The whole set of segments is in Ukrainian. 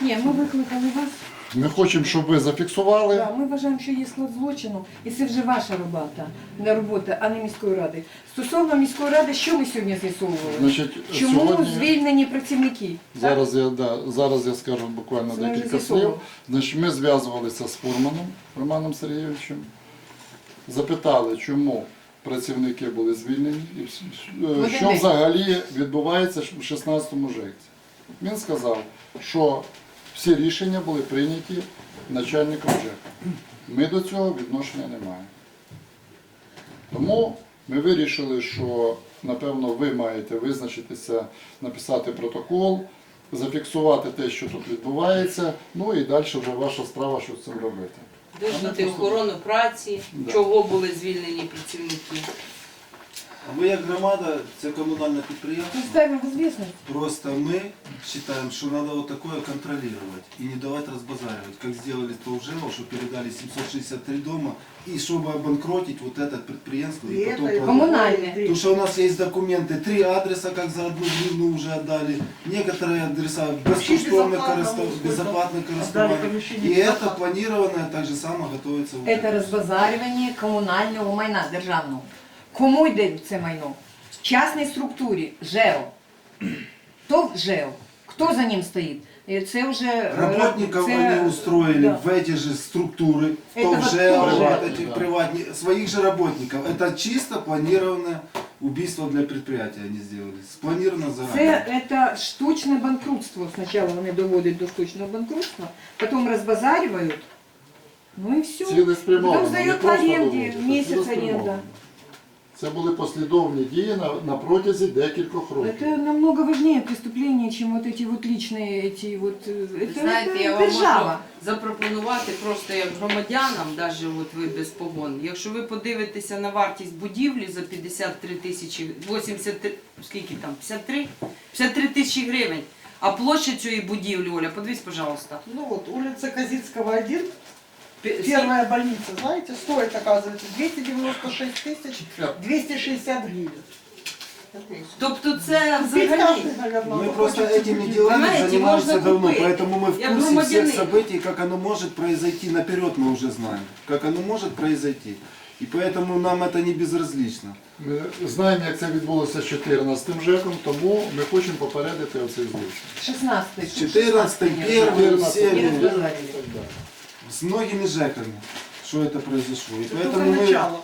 Ні, ми викликали вас. Ми хочемо, щоб ви зафіксували. Да, ми вважаємо, що є склад злочину, і це вже ваша робота, не робота, а не міської ради. Стосовно міської ради, що ми сьогодні з'ясовували? Значить, Чому сьогодні звільнені працівники? зараз я да, зараз я скажу буквально Це ми вже декілька з'ясовували. слів. Значить, ми зв'язувалися з фурманом Романом Сергійовичем, запитали, чому працівники були звільнені, і е, що день. взагалі відбувається в 16-му жекті. Він сказав, що всі рішення були прийняті начальником ЖЕКа. Ми до цього відношення не маємо. Тому ми вирішили, що напевно ви маєте визначитися, написати протокол, зафіксувати те, що тут відбувається, ну і далі вже ваша справа, що з цим робити. Визнати охорону праці, Да. чого були звільнені працівники. Ми як громада, це комунальне підприємство. Ставимо в известность. Просто мы считаем, что надо вот такое контролировать и не давать разбазаривать, как сделали то в ЖЭО, что передали 763 дома, и чтобы обанкротить вот это предприятие. И потом продать. Комунальне. Потому что у нас есть документы, три адреса, как за одну гривну уже отдали, некоторые адреса безкоштовно користов- безоплатно користування. И это планированное так же само готовится. уже. Це розбазарювання комунального майна державного. Кому йде це майно? Частній структурі, ЖЕО. Хто ЖЕО? Хто за ним стоїть? І Це вже е, Работников це- они устроили да. в эти же структуры, в Это том вот же, тоже. вот эти Да. приватни- своих же работников. Это чисто планированное убийство для предприятия они сделали. Спланировано заранее. Це, це штучне банкрутство. Спочатку вони доводять до штучного банкрутства, потім розбазарюють. Ну і все. Цілеспрямовано, Потім не здають в просто оренді, доводять, а місяць цілеспрямовано. оренда. Це були послідовні дії на, на протязі декількох років. Это намного важнее преступление, чем вот эти вот личные эти вот. э, Ви Это, знаєте, это я вам можу держава. запропонувати просто як громадянам, навіть от ви без погон. Якщо ви подивитеся на вартість будівлі за 53 тисячі, 83, скільки там, 53? 53 тисячі гривень. А площа цієї будівлі, Оля, подивись, пожалуйста. Ну вот, улица Казицкого 1, Пе- первая больница, знаете, стоит, оказывается, 296 тысяч 260 гривен. Тобто це Купить взагалі. каждый, наверное, Мы кто просто хочет этими купить. делами Понимаете, занимаемся можно давно, купить. поэтому мы в Я курсе громадянин. всех событий, как оно может произойти наперед, мы уже знаем, как оно может произойти. И поэтому нам это не безразлично. Ми знаємо, як це відбулося з 14 ЖЕКом, тому ми хочемо попередити оцей злочин. 16 14 первый, 14 все Не ЖЕК і розбазарювали. так далі. с многими ЖЭКами, что это произошло. И Это только поэтому мы, начало.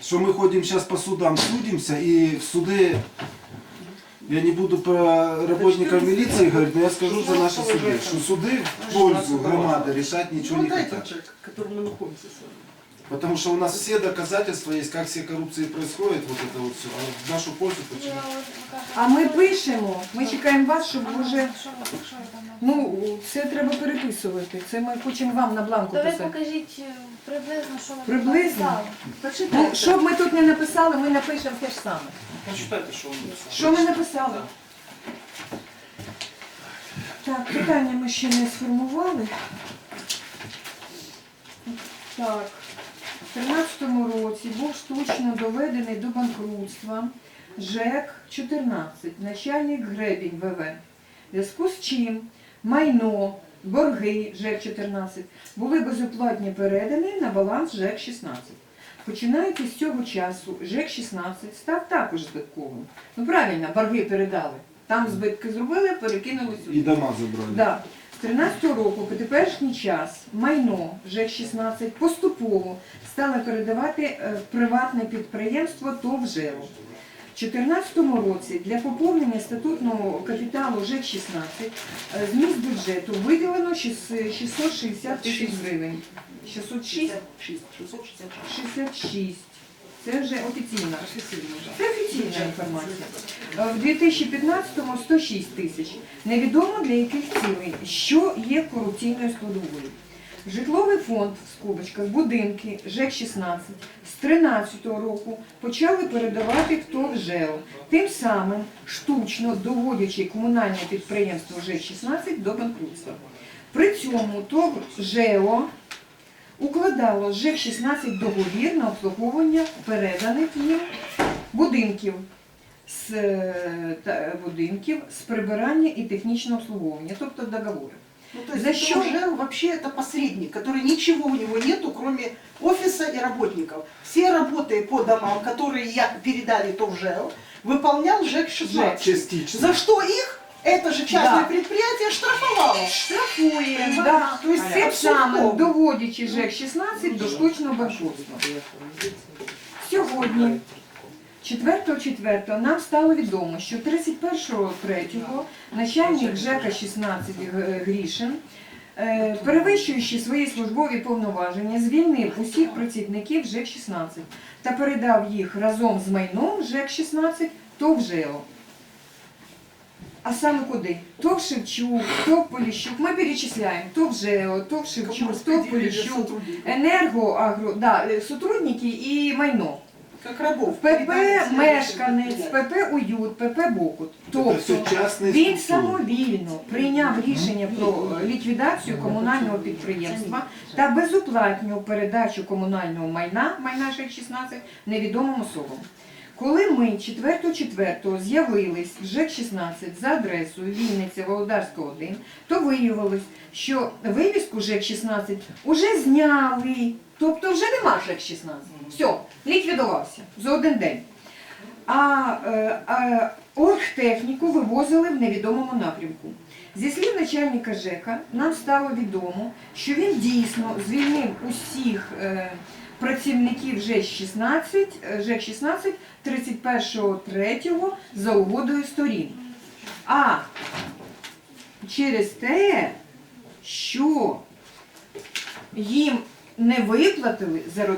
что мы ходим сейчас по судам, судимся, и в суды, я не буду про работников милиции говорить, но я скажу за наши суды, что суды в пользу громады решать ничего Ну, не вот хотят. этот же, к которому мы находимся с вами. Потому что у нас все доказательства есть, как все коррупции происходит, вот это вот все. А в нашу пользу почему? А ми пишемо, ми чекаємо вас, щоб вже. Що ви що там? Ну, це треба переписувати. Це ми хочемо вам на бланку То ви писати. покажіть е, приблизно, що ви Приблизно? написали. Ну, Почитайте. що б ми тут не написали, ми напишемо те ж саме. Почитайте, что он Що ми написали? Так, питання ми ще не сформували. Так, в 2013 році був штучно доведений до банкрутства ЖЕК 14, начальник Гребінь ВВ. В зв'язку з чим майно, борги ЖЕК 14 були безоплатно передані на баланс ЖЕК 16. Починаючи з цього часу, ЖЕК 16 став також збитковим. Ну правильно, борги передали. Там збитки зробили, перекинули сюди. И дома забрали. Да. З 13 року по теперішній час майно ЖЕК-16 поступово стали передавати е, в приватне підприємство ТОВ ЖЕО. В 2014 році для поповнення статутного капіталу ЖЕК-16 е, з місць бюджету виділено 660 тисяч гривень. 606? 66. Це вже офіційна. Це офіційна інформація. Е, В 2015-му 106 тисяч. Невідомо для яких цілей, що є корупційною складовою. Житловий фонд в скобочках, будинки ЖЕК-16 з 13-го року почали передавати в ЖЕО, тим самим штучно доводячи комунальне підприємство ЖЕК-16 до банкрутства. При цьому ТОВ ЖЕО укладало з ЖЕК-16 договір на обслуговування переданих їм будинків. з е, та- будинків з прибирання і технічного обслуговування, тобто договори. Ну, то есть За это счет- уже вообще это посредник, который ничего у него нету, кроме офиса и работников. Все работы по домам, которые я передали то в ЖЭО, выполнял ЖЭК-16. Частично. За что их это же частное Да. предприятие штрафовало. Штрафує, Да. То есть Тим самим доводячи ЖЕК 16 до штучного банкрутства. Сьогодні, 4.4, нам стало відомо, що 31.3 начальник ЖЕКа 16 Г- Грішин, е, перевищуючи свої службові повноваження, звільнив усіх працівників ЖЕК 16 та передав їх разом з майном ЖЕК 16 ТОВ ЖЕО. А саме куди? То в Шевчук, то в Поліщук. Ми перечисляємо. То в ЖЕО, то в Шевчук, то в Поліщук. Енерго, агро, да, е, сотрудники і майно. Как рабов. ПП мешканець. ПП уют, ПП Бокут. Тобто все він самовільно прийняв рішення про ліквідацію комунального підприємства та безоплатну передачу комунального майна, майна ЖЕК-16, невідомим особам. Коли ми 4.4 з'явились в ЖЕК-16 за адресою Вінниця Володарська 1, то виявилось, що вивіску ЖЕК-16 уже зняли. Тобто вже нема ЖЕК-16. Все, ліквідувався за один день. А, е, а оргтехніку вивозили в невідомому напрямку. Зі слів начальника ЖЕКа нам стало відомо, що він дійсно звільнив усіх е, працівників ЖЕК-16, е, ЖЕК-16 31.3 за угодою сторін. А через те, що їм не виплатили заробітні